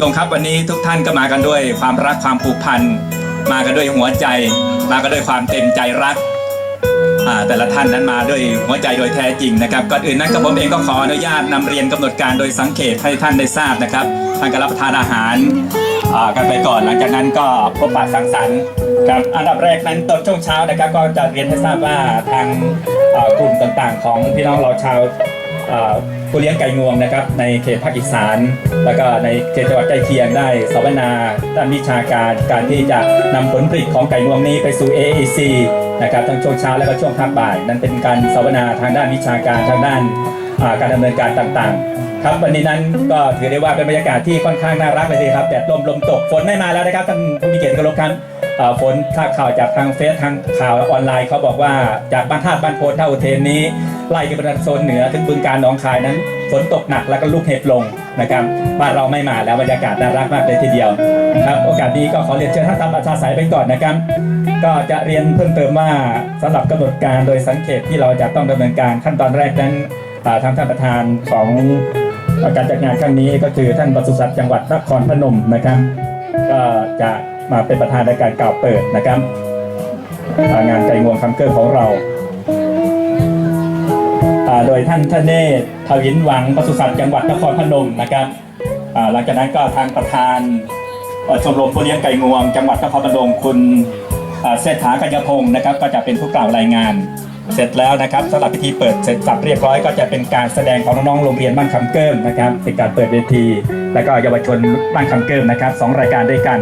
ตรงครับวันนี้ทุกท่านก็มากันด้วยความรักความผูกพัน มากันด้วยหัวใจ มากันด้วยความเต็มใจรักอ่าแต่ละท่านนั้นมาด้วยหัวใจโดยแท้จริงนะครับก่อนอื่นนั้นกับผมเองก็ขออนุญาตนำเรียนกำหนดการโดยสังเขตให้ท่านได้ทราบนะครับท่านก็รับประทานอาหารอ่ากันไปก่อนหลังจากนั้นก็พบปะสังสรรค์ครับอันดับแรกนั้นตอนช่วงเช้านะครับ ก็จะเรียนให้ทราบว่าทางอ่ากลุ่มต่างๆ ของพี่น้องเราชาวอ่า ผู้เลี้ยงไก่งวงนะครับในเขตภาคอีสาน แล้วก็ในเขตจังหวัดใกล้เคียงได้สัมมนาด้านวิชาการการที่จะนำผลผลิตของไก่งวงนี้ไปสู่ AAC นะครับทั้งช่วงเช้าและก็ช่วงค่ำบ่าย นั้นเป็นการสัมมนาทางด้านวิชาการทางด้าน การดำเนินการต่างๆ ครับวันนี้นั้นก็ถือได้ว่าเป็นบรรยากาศที่ค่อนข้างน่ารักเลยทีครับแดดลมลมตกฝนไม่มาแล้วนะครับท่านผู้มีเกียรติที่เคารพครับฝนถ้าข่าวจากทางเฟซทางข่าวออนไลน์เขาบอกว่าจากบ้านธาบ้านโพนท่าอุเทนนี้ไล่กันไปทางโซนเหนือถึงบึงการหนองคายนั้นฝนตกหนักแล้วก็ลูกเห็บลงนะครับบ้านเราไม่มาแล้วบรรยากาศน่ารักมากเลยทีเดียวครับโอกาสนี้ก็ขอเรียนเชิญท่านตามประชาสายไปก่อนนะครับ ก็จะเรียนเพิ่มเติมว่าสำหรับกำหนดการโดยสังเกตที่เราจะต้องดำเนินการขั้นตอนแรกนั้น ทางท่านประธานของการจัดงานครั้งนี้ก็คือท่านปศุสัตว์จังหวัดนครพนมนะครับ ก็จะมาเป็นประธานในการกล่าวเปิดนะครับ งานไก่งวงคำเกิลของเรา โดยท่านทเนศทวินหวังปศุสัตว์จังหวัดนครพนมนะครับหลังจากนั้นก็ทางประธานชมรมผู้เลี้ยงไก่งวง จังหวัดนครพนมคุณเศรษฐากัญญพงศ์นะครับ ก็จะเป็นผู้กล่าวรายงาน เสร็จแล้วนะครับสำหรับพิธีเปิดเสร็จสับเรียบร้อยก็จะเป็นการแสดงของน้องๆโรงเรียนบ้านคำเกิมนะครับเป็นการเปิดเวที และก็เยาวชนบ้านคำเกิมนะครับสองรายการด้วยกัน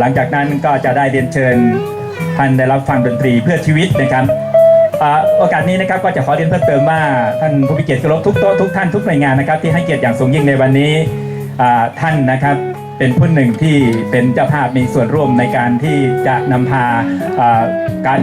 หลังจากนั้นก็จะได้เรียนเชิญท่านได้รับฟังดนตรีเพื่อชีวิตนะครับโอกาสนี้นะครับก็จะขอเรียนเพิ่มเติมว่าท่านผู้มีเกียรติเคารพทุกโต๊ะทุกท่านทุกหน่วยงานนะครับที่ให้เกียรติอย่างสูงยิ่งในวันนี้ท่านนะครับเป็นผู้หนึ่งที่เป็นเจ้าภาพมีส่วนร่วมในการที่จะนำพาอ่า การ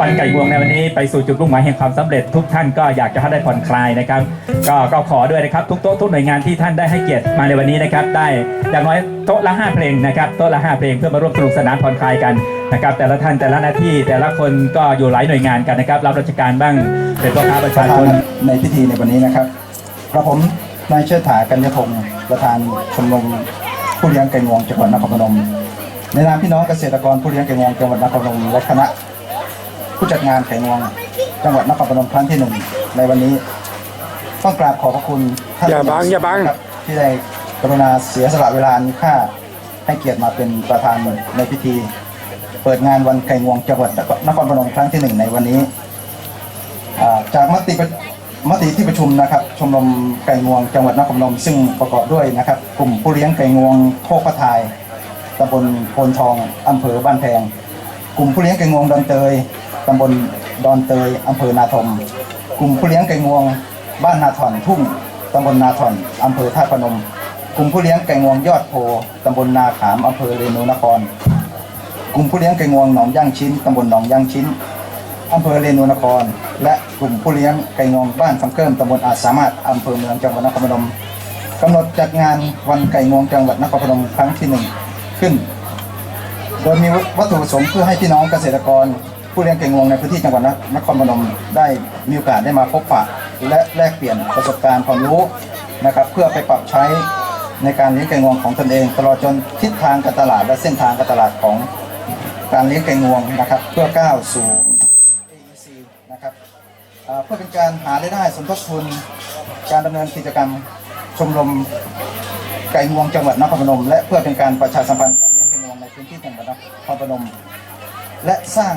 วันไก่งวงในวันนี้ไปสู่จุดมุ่งหมายแห่งความสำเร็จทุกท่านก็อยากจะให้ได้ผ่อนคลายนะครับ ก็ก็ขอด้วยนะครับทุกโต๊ะทุกหน่วยงานที่ท่านได้ให้เกียรติมาในวันนี้นะครับ ได้อย่างน้อยโต๊ะละห้าเพลงนะครับโต๊ะละห้าเพลงเพื่อมาร่วมสนุกสนานผ่อนคลายกันนะครับแต่ละท่านแต่ละหน้าที่แต่ละคนก็อยู่หลายหน่วยงานกันนะครับ รับราชการบ้างเป็นพ่อค้าประชาระธาชนนในพิธีในวันนี้นะครับกระผมนายเชิดถากัญญพงศ์ประธานชมรมผู้เลี้ยงไก่งวงจังหวัดนครพนมในนามพี่น้องเกษตรกรผู้เลี้ยงไก่งวงจังหวัดนครพนมและคณะ ผู้จัดงานไก่งวงจังหวัดนครพนมครั้งที่หนึ่งในวันนี้ ต้องกราบขอบพระคุณท่านอย่าบังอย่าบัง ครับที่ได้กรุณาเสียสละเวลาอันมีค่าให้เกียรติมาเป็นประธานในพิธี เปิดงานวันไก่งวงจังหวัดนครพนมครั้งที่หนึ่งในวันนี้อ่าจากมติประมติที่ประชุมนะครับ ชมรมไก่งวงจังหวัดนครพนมซึ่งประกอบด้วยนะครับ กลุ่มผู้เลี้ยงไก่งวงโคกพระทายตำบลโพนทองอำเภอบ้านแพง กลุ่มผู้เลี้ยงไก่งวงดอนเตย ตำบลดอนเตยอำเภอนาทมกลุ่มผู้เลี้ยงไก่งวง บ้านนาถอนทุ่งตำบลนาถอนอำเภอท่าพนม กลุ่มผู้เลี้ยงไก่งวงยอดโพตำบลนาขามอำเภอเรนูนคร กลุ่มผู้เลี้ยงไก่งวงหนองย่างชิ้นตำบลหนองย่างชิ้นอำเภอเรนูนคร และกลุ่มผู้เลี้ยงไก่งวงบ้านคำเกิมตำบลอาจสามารถอำเภอเมืองจังหวัดนครพนมกำหนดจัดงานวันไก่งวงจังหวัดนครพนมครั้งที่หนึ่งขึ้น โดยมีวัตถุประสงค์เพื่อให้พี่น้องเกษตรกร ผู้เลี้ยงไก่งวงในพื้นที่จังหวัดนครพนมได้มีโอกาสได้มาพบปะและแลกเปลี่ยนประสบการณ์ความรู้นะครับ เพื่อไปปรับใช้ในการเลี้ยงไก่งวงของตนเอง ตลอดจนทิศทางการตลาดและเส้นทางการตลาดของการเลี้ยงไก่งวงนะครับ เพื่อก้าวสู่ AEC นะครับเพื่อเป็นการหารายได้สมทบทุนการดำเนินกิจกรรมชมรมไก่งวงจังหวัดนครพนม และเพื่อเป็นการประชาสัมพันธ์การเลี้ยงไก่งวงในพื้นที่จังหวัดนครพนม และสร้าง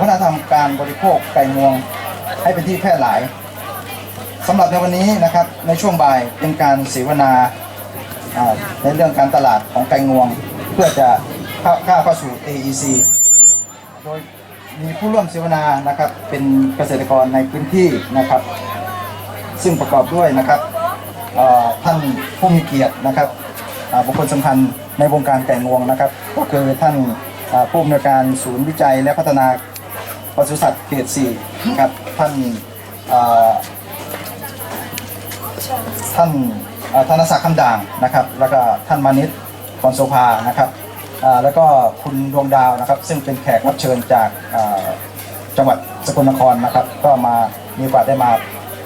วัฒนธรรมการบริโภคไก่งวงให้เป็นที่แพร่หลายสำหรับในวันนี้นะครับในช่วงบ่ายเป็นการเสวนาในเรื่องการตลาดของไก่งวง เพื่อจะเข้าก้าวเข้าสู่ AEC โดยมีผู้ร่วมเสวนานะครับเป็นเกษตรกรในพื้นที่นะครับ ซึ่งประกอบด้วยนะครับท่านผู้มีเกียรตินะครับบุคคลสำคัญในวงการไก่งวงนะครับ ก็คือท่าน ผู้อำนวยการศูนย์วิจัยและพัฒนาปศุสัตว์เขต4นะครับท่านท่านธนศักดิ์คำด่างนะครับ แล้วก็ท่านมานิตพรโสภานะครับแล้วก็คุณดวงดาวนะครับ ซึ่งเป็นแขกรับเชิญจากจังหวัดสกลนครนะครับ ก็มามีโอกาสได้มา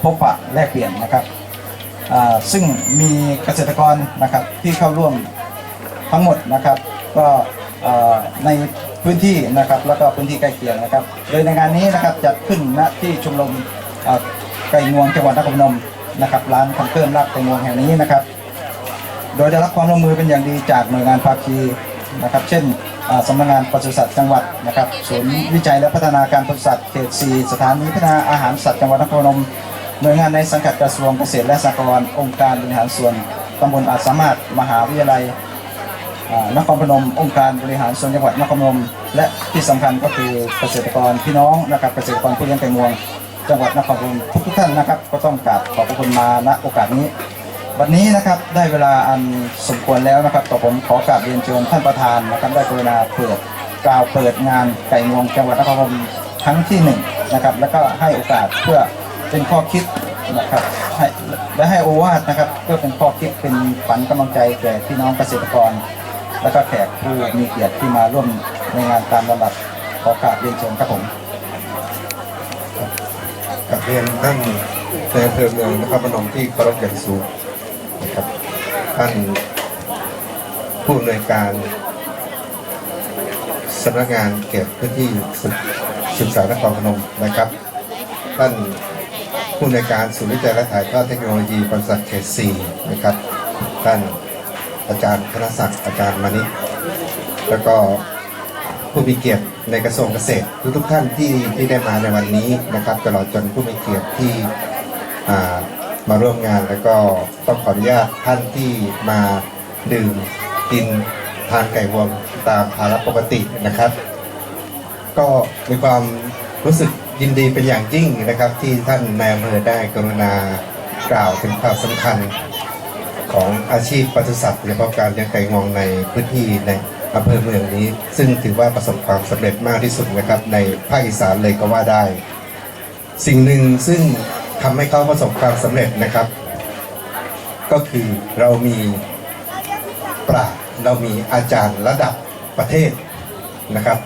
พบปะแลกเปลี่ยนนะครับซึ่งมีเกษตรกรนะครับที่เข้าร่วมทั้งหมดนะครับ ก็ ในพื้นที่นะครับแล้วก็พื้นที่ใกล้เคียงนะครับ โดยในงานนี้นะครับจัดขึ้นณที่ชมรมไก่งวงจังหวัดนครพนมนะครับร้านคำเพิ่มรักไก่งวงแห่งนี้นะครับ โดยได้รับความร่วมมือเป็นอย่างดีจากหน่วยงานภาคีนะครับ เช่นสำนักงานปศุสัตว์จังหวัดนะครับศูนย์วิจัยและพัฒนาการปศุสัตว์เขต 4 สถานีพัฒนาอาหารสัตว์จังหวัดนครพนมหน่วยงานในสังกัดกระทรวงเกษตรและสหกรณ์องค์การบริหารส่วนตำบลอาจสามารถมหาวิทยาลัย นครพนมองค์การบริหารส่วนจังหวัดนครพนม และที่สำคัญก็คือเกษตรกรพี่น้องนะครับเกษตรกรผู้เลี้ยงไก่งวงจังหวัดนครพนมทุกท่านนะครับก็ต้องกราบขอบพระคุณมาณโอกาสนี้ วันนี้นะครับได้เวลาอันสมควรแล้วนะครับต่อผมขอกราบเรียนเชิญท่านประธานนะครับได้กรุณาเปิดกล่าวเปิดงานไก่งวงจังหวัดนครพนมครั้งที่หนึ่งนะครับแล้วก็ให้โอกาสเพื่อเป็นข้อคิดนะครับให้และให้โอวาทนะครับเพื่อเป็นข้อคิดเป็นฝันกำลังใจแก่พี่น้องเกษตรกร และก็แขกผู้มีเกียรติที่มาร่วมในงานตามลำดับขอกราบเรียนเชิญครับผมกับเรียนท่านในอำเภอเมืองนครพนมที่เคารพอย่างสูงนะครับท่านผู้อำนวยการสำนักงานเขตพื้นที่ศึกษานครพนมนะครับ ท่านผู้อำนวยการศูนย์วิจัยและถ่ายทอดเทคโนโลยีบริษัทเขต4นะครับ ท่าน อาจารย์ธนศักดิ์อาจารย์มานิแล้วก็ผู้มีเกียรติในกระทรวงเกษตรทุกทุกท่านที่ที่ได้มาในวันนี้นะครับ ตลอดจนผู้มีเกียรติที่มาร่วมงานแล้วก็ต้องขออนุญาตท่านที่มาดื่มกินทานไก่วงตามภาระปกตินะครับ ก็มีความรู้สึกยินดีเป็นอย่างยิ่งนะครับ ที่ท่านนายอำเภอได้กรุณากล่าวถึงความสำคัญ ของอาชีพปศุสัตว์โดยเฉพาะการเลี้ยงไก่งวงในพื้นที่ในอำเภอเมืองนี้ ซึ่งถือว่าประสบความสำเร็จมากที่สุดนะครับในภาคอีสานเลยก็ว่าได้ สิ่งหนึ่งซึ่งทำให้เขาประสบความสำเร็จนะครับ ก็คือเรามีปราชญ์เรามีอาจารย์ระดับประเทศนะครับ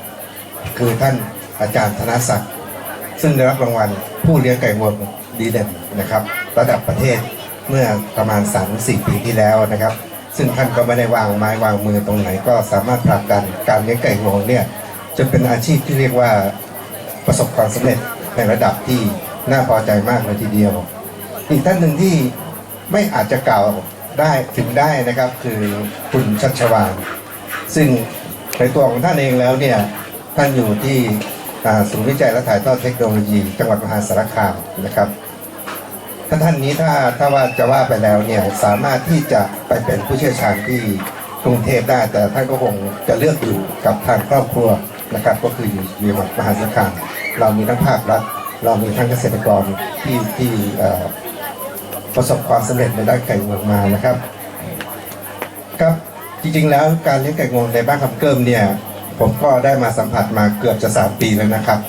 คือท่านอาจารย์ธนศักดิ์ซึ่งได้รับรางวัลผู้เลี้ยงไก่งวงดีเด่นนะครับ ระดับประเทศ เมื่อประมาณ3-4ปีที่แล้วนะครับ ซึ่งท่านก็ไม่ได้วางไม้วางมือตรงไหน ก็สามารถผลักดันการเลี้ยงไก่งวงเนี่ยจนเป็นอาชีพที่เรียกว่าประสบความสำเร็จในระดับที่น่าพอใจมากเลยทีเดียว อีกท่านหนึ่งที่ไม่อาจจะกล่าวได้ถึงได้นะครับคือคุณชัชวานซึ่งในตัวของท่านเองแล้วเนี่ยท่านอยู่ที่ศูนย์วิจัยและถ่ายทอดเทคโนโลยี จังหวัดมหาสารคามนะครับ ท่านท่านนี้ถ้าถ้าว่าจะว่าไปแล้วเนี่ยสามารถที่จะไปเป็นผู้เชี่ยวชาญที่กรุงเทพได้ แต่ท่านก็คงจะเลือกอยู่กับทางครอบครัวนะครับ ก็คืออยู่อยู่มหาสารคามเรามีทั้งภาครัฐเรามีทั้งเกษตรกรที่ที่ประสบความสำเร็จในด้านไก่เมืองมานะครับ ครับจริงๆแล้วการเลี้ยงไก่งวงในบ้านคำเกิมเนี่ยผมก็ได้มาสัมผัสมาเกือบจะสามปีแล้วนะครับ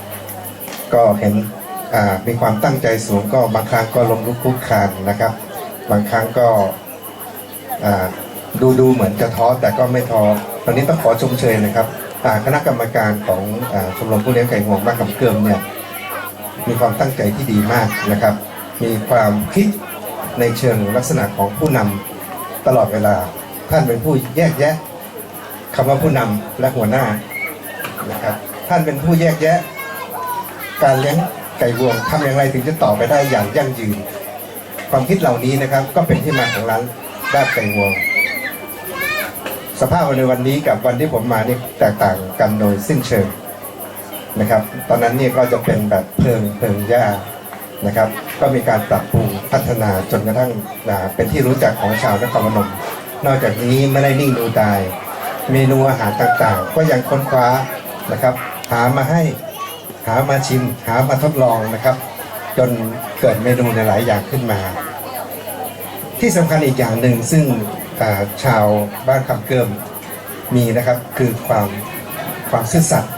ก็เห็น มีความตั้งใจสูงก็บางครั้งก็ลงลุกคุกคานนะครับ บางครั้งก็ดูดูเหมือนจะท้อแต่ก็ไม่ท้อตอนนี้ต้องขอชมเชยนะครับคณะกรรมการของอชมรมผู้เลี้ยงไก่งวงบ้านคำเกิมเนี่ยมีความตั้งใจที่ดีมากนะครับ มีความคิดในเชิงลักษณะของผู้นำตลอดเวลาท่านเป็นผู้แยกแยะคำว่าผู้นำและหัวหน้านะครับ ท่านเป็นผู้แยกแยะ การเลี้ยง ไก่วงทำอย่างไรถึงจะต่อไปได้อย่างยั่งยืน ความคิดเหล่านี้นะครับ ก็เป็นที่มาของร้านด้านไก่วง สภาพในวันนี้กับวันที่ผมมานี่แตกต่างกันโดยสิ้นเชิงนะครับ ตอนนั้นเนี่ยก็จะเป็นแบบเพลิงเพลิงหญ้านะครับ ก็มีการปรับปรุงพัฒนาจนกระทั่งเป็นที่รู้จักของชาวนครพนม นอกจากนี้ไม่ได้นิ่งดูดาย เมนูอาหารต่างๆ ก็ยังค้นคว้านะครับ หามาให้ หามาชิมหามาทดลองนะครับ จนเกิดเมนูในหลายอย่างขึ้นมา ที่สำคัญอีกอย่างหนึ่งซึ่งาชาวบ้านคำเกิมมีนะครับคือความความซื่อสัตย์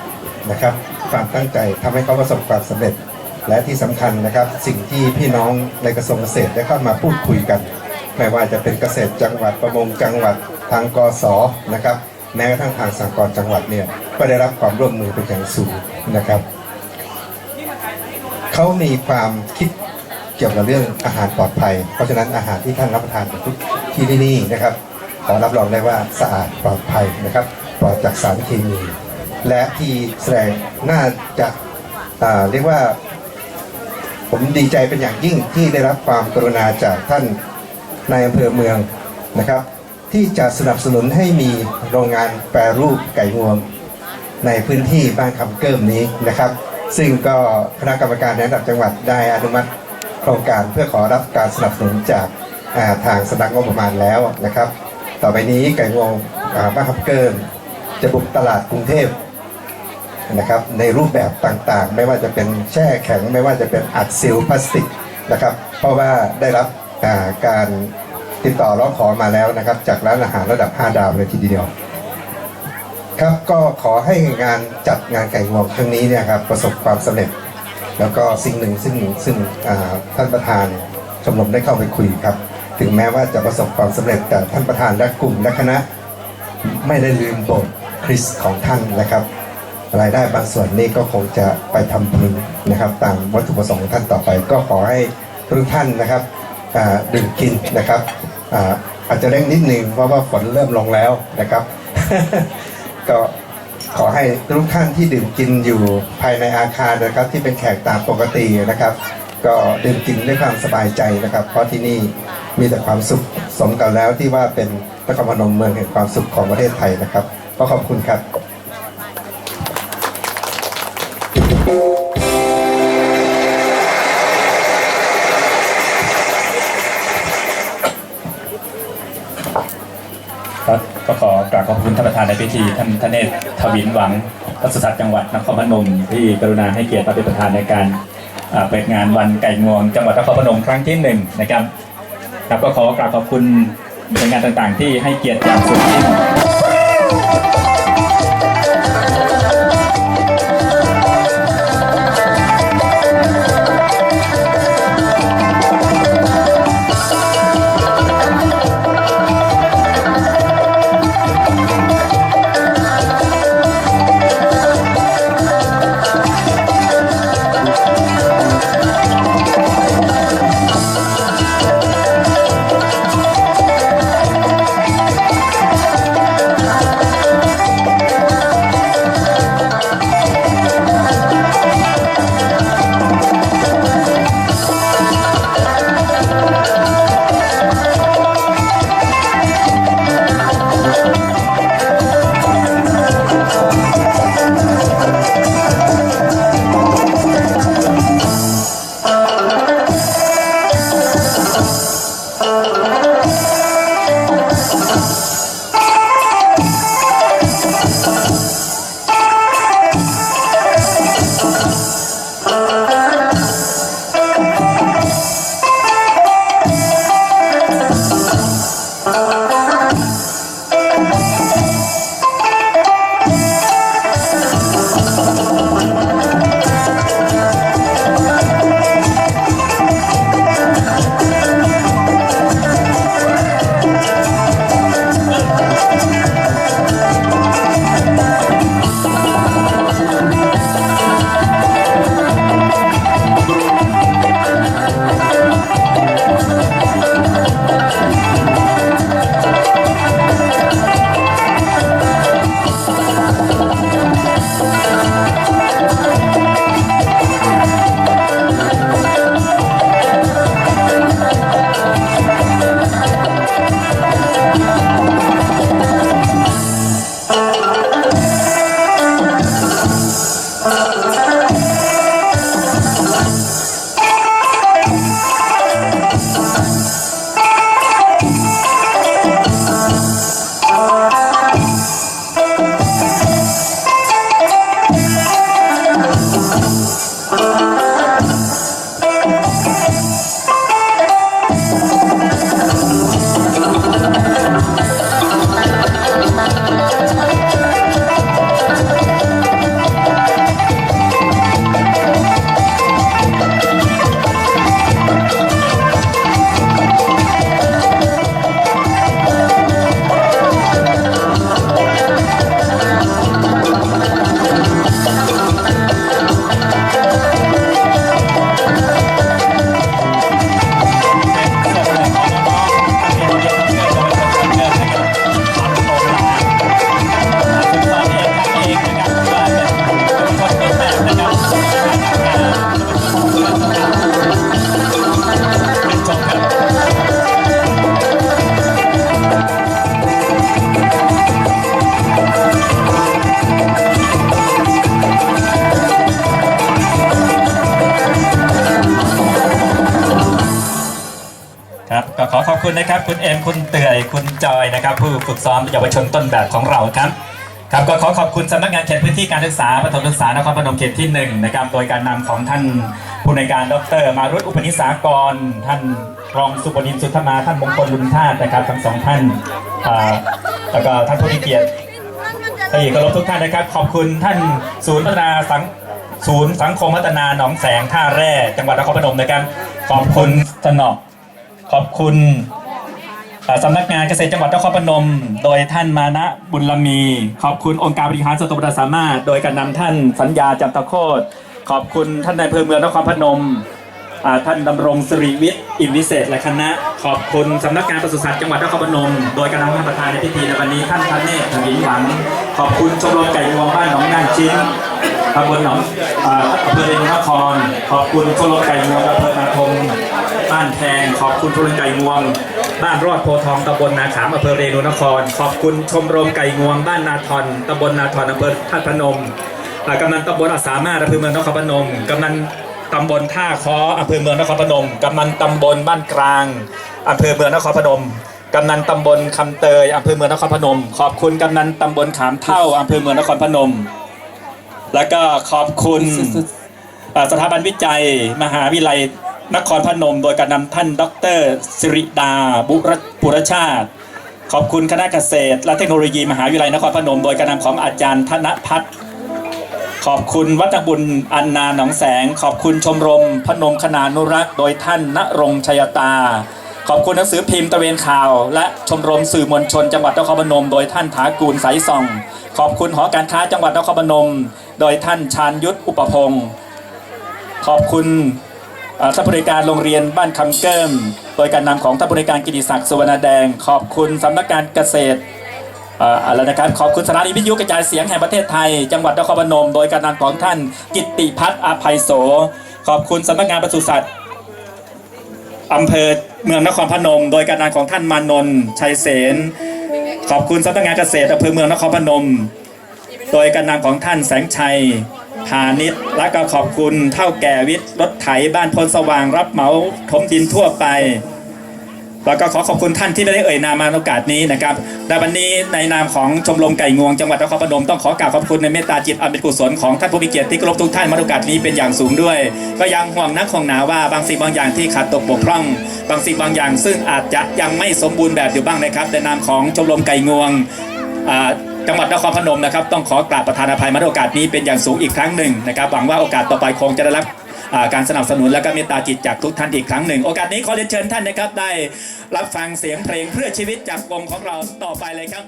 นะครับ ความตั้งใจทำให้เขาประสบความสำเร็จ และที่สำคัญนะครับ สิ่งที่พี่น้องในกระทรวงเกษตรได้เข้ามาพูดคุยกัน ไม่ว่าจะเป็นเกษตรจังหวัดประมงจังหวัดทางกสนะครับแม้กระทั่งทางสหกรจังหวัดเนี่ยก็ได้รับความร่วมมือเป็นอย่างสูงนะครับ เขามีความคิดเกี่ยวกับเรื่องอาหารปลอดภัย เพราะฉะนั้นอาหารที่ท่านรับประทานทุกที่ที่นี่นะครับ ขอรับรองได้ว่าสะอาดปลอดภัยนะครับ ปลอดจากสารเคมี และที่แสดงน่าจะาเรียกว่า ผมดีใจเป็นอย่างยิ่งที่ได้รับความกรุณาจากท่านนายอำเภอเมืองนะครับ ที่จะสนับสนุนให้มีโรงงานแปรรูปไก่งวงในพื้นที่บ้านคำเกิมนี้นะครับ ซึ่งก็คณะกรรมการในระดับจังหวัดได้อนุมัติโครงการเพื่อขอรับการสนับสนุนจากาทางสำนักงบประมาณแล้วนะครับ ต่อไปนี้ไก่งวงบ้านคำเกิมจะบุกตลาดกรุงเทพนะครับในรูปแบบต่างๆ ไม่ว่าจะเป็นแช่แข็ง ไม่ว่าจะเป็นอัดซิลพลาสติกนะครับ เพราะว่าได้รับาการติดต่อร้องขอมาแล้วนะครับ จากร้านอาหารระดับ 5 ดาวเลยทีเดียว ครับก็ขอให้งานจัดงานไก่งวงครั้งนี้เนี่ยครับประสบความสำเร็จ แล้วก็สิ่งหนึ่งซึ่งซึ่งอ่าท่านประธานชมรมได้เข้าไปคุยครับ ถึงแม้ว่าจะประสบความสำเร็จแต่ท่านประธานและกลุ่มและคณะ ไม่ได้ลืมบสถ์คริสของท่านนะครับ รายได้บางส่วนนี้ก็คงจะไปทำบุญนะครับตามวัตถุประสงค์ท่านต่อไป ก็ขอให้ทุกท่านนะครับดื่มกินนะครับอาอาจจะเร่งนิดนึงเพราะว่าฝนเริ่มลงแล้วนะครับ ก็ขอให้ทุกท่านที่ดื่มกินอยู่ภายในอาคารนะครับ ที่เป็นแขกตามปกตินะครับ ก็ดื่มกินด้วยความสบายใจนะครับ เพราะที่นี่มีแต่ความสุขสมกันแล้วที่ว่าเป็นนครพนมเมืองแห่งความสุขของประเทศไทยนะครับก็ขอบคุณครับครับ ขอบคุณท่านประธานในพิธีท่านทเนศทวินหวังรัศสัตว์จังหวัดนครพนมที่กรุณาให้เกียรติมาเป็นประธานในการเปิดงานวันไก่งวง จังหวัดนครพนมครั้งที่หนึ่งนะครับครับก็ขอกราบขอบคุณหน่วยงานต่างๆ ที่ให้เกียรติอย่างสูงยิ่ง นะครับ คุณเอ็มคุณเตื่อยคุณจอยนะครับ ผู้ฝึกซ้อมเยาวชนต้นแบบของเราครับครับก็ขอขอบคุณสำนักงานเขตพื้นที่การศึกษาประถมศึกษานครพนมเขตที่หนึ่งนะครับโดยการนำของท่านผู้ในการดร มารุตอุปนิสากร ท่านรองสุบดินสุธมาท่านมงคลลุนธาตุนะครับทั้งสองท่านแล้วก็ท่านผู้มีเกียรติที่เคารพทุกท่านนะครับ ขอบคุณท่านศูนย์พัฒนาสังศูนย์สังคมพัฒนาหนองแสงท่าแร่จังหวัดนครพนมนะครับ ขอบคุณสนอขอบคุณ สำนักงานเกษตรจังหวัดนครพนม โดยท่านมานะบุญลมี ขอบคุณองค์การบริหารส่วนตำบลสามารถ โดยการนำท่านสัญญาจันทโคตรขอบคุณท่านนายอำเภอเมืองนครพนมท่านดำรงสิริวิทย์อินวิเศษและคณะ ขอบคุณสำนักงานปศุสัตว์จังหวัดนครพนม โดยการนำท่านประธานในพิธีในวันนี้ท่านทันเนศถวินหวัง ขอบคุณชมรมไก่งวงบ้านหนองนางชิ้นตำบลหนองอ่าอำเภอเรนนคร ขอบคุณชมรมไก่งวงอำเภอนาทมบ้านแพงขอบคุณชมรมไก่งวง บ้านรอดโพธิ์ทองตำบลนาขามอำเภอเรนูนคร ขอบคุณชมรมไก่งวงบ้านนาทอนตำบลนาทอนอำเภอธาตุพนมอ่ากำนันตำบลอาสามารถอำเภอเมืองนครพนมกำนันตำบลท่าคออำเภอเมืองนครพนมกำนันตำบลบ้านกลางอำเภอเมืองนครพนมกำนันตำบลคำเตยอำเภอเมืองนครพนม ขอบคุณกำนันตำบลขามเท่าอำเภอเมืองนครพนม แล้วก็ขอบคุณอ่าสถาบันวิจัย มหาวิทยาลัย นครพนม โดยการนำท่านดรสิริดาบุรปุรชาติ ขอบคุณคณะเกษตร และเทคโนโลยีมหาวิทยาลัยนครพนม โดยการนำของอาจารย์ธนพัฒน์ขอบคุณวัฒบุญอันนาหนองแสง ขอบคุณชมรม พนมคณานุรักษ์ โดยท่านณรงชัยตา ขอบคุณหนังสือพิมพ์ตะเวนข่าว และชมรมสื่อมวลชน จังหวัดนครพนม โดยท่านถากูลสายส่อง ขอบคุณหอการค้าจังหวัดนครพนม โดยท่านชาญยุทธอุปพงศ์ขอบคุณ ท่านผู้บริการโรงเรียนบ้านคำเกิมโดยการนำของท่านผู้บริการกิติศักดิ์สุวรรณแดง ขอบคุณสำนักงานเกษตรอ่ออะไรนะครับขอบคุณสถานีวิทยุกระจายเสียงแห่งประเทศไทย จังหวัดนครพนม โดยการนำของท่านกิตติพัฒน์อาภัยโส ขอบคุณสำนักงานปศุสัตว์อำเภอเมืองนครพนม โดยการนำของท่านมานนท์ชัยเสนขอบคุณสำนักงานเกษตรอำเภอเมืองนครพนม โดยการนำของท่านแสงชัย พาณิชย์ และก็ขอบคุณเท่าแก่วิทย์รถไถบ้านพลสว่างรับเหมาถมดินทั่วไป แล้วก็ขอขอบคุณท่านที่ไม่ได้เอ่ยนามมาโอกาสนี้นะครับในวันนี้ในนามของชมรมไก่งวงจังหวัดนครพนมต้องขอกราบขอบคุณในเมตตาจิตอันเป็นกุศลของท่านผู้มีเกียรติที่เคารพทุกท่านมาโอกาสนี้เป็นอย่างสูงด้วย ก็ยังห่วงนักห่วงหนาว่าบางสิ่งบางอย่างที่ขาดตกบกพร่อง บางสิ่งบางอย่าง ซึ่งอาจจะยังไม่สมบูรณ์แบบอยู่บ้างนะครับในนามของชมรมไก่งวงอ่า จังหวัดนครพนมนะครับต้องขอกราบประธานอภัยมาโอกาสนี้เป็นอย่างสูงอีกครั้งหนึ่งนะครับหวังว่าโอกาสต่อไปคงจะได้รับการสนับสนุนและก็เมตตาจิตจากทุกท่านอีกครั้งหนึ่ง โอกาสนี้ขอเรียนเชิญท่านนะครับได้รับฟังเสียงเพลงเพื่อชีวิตจากวงของเราต่อไปเลยครับ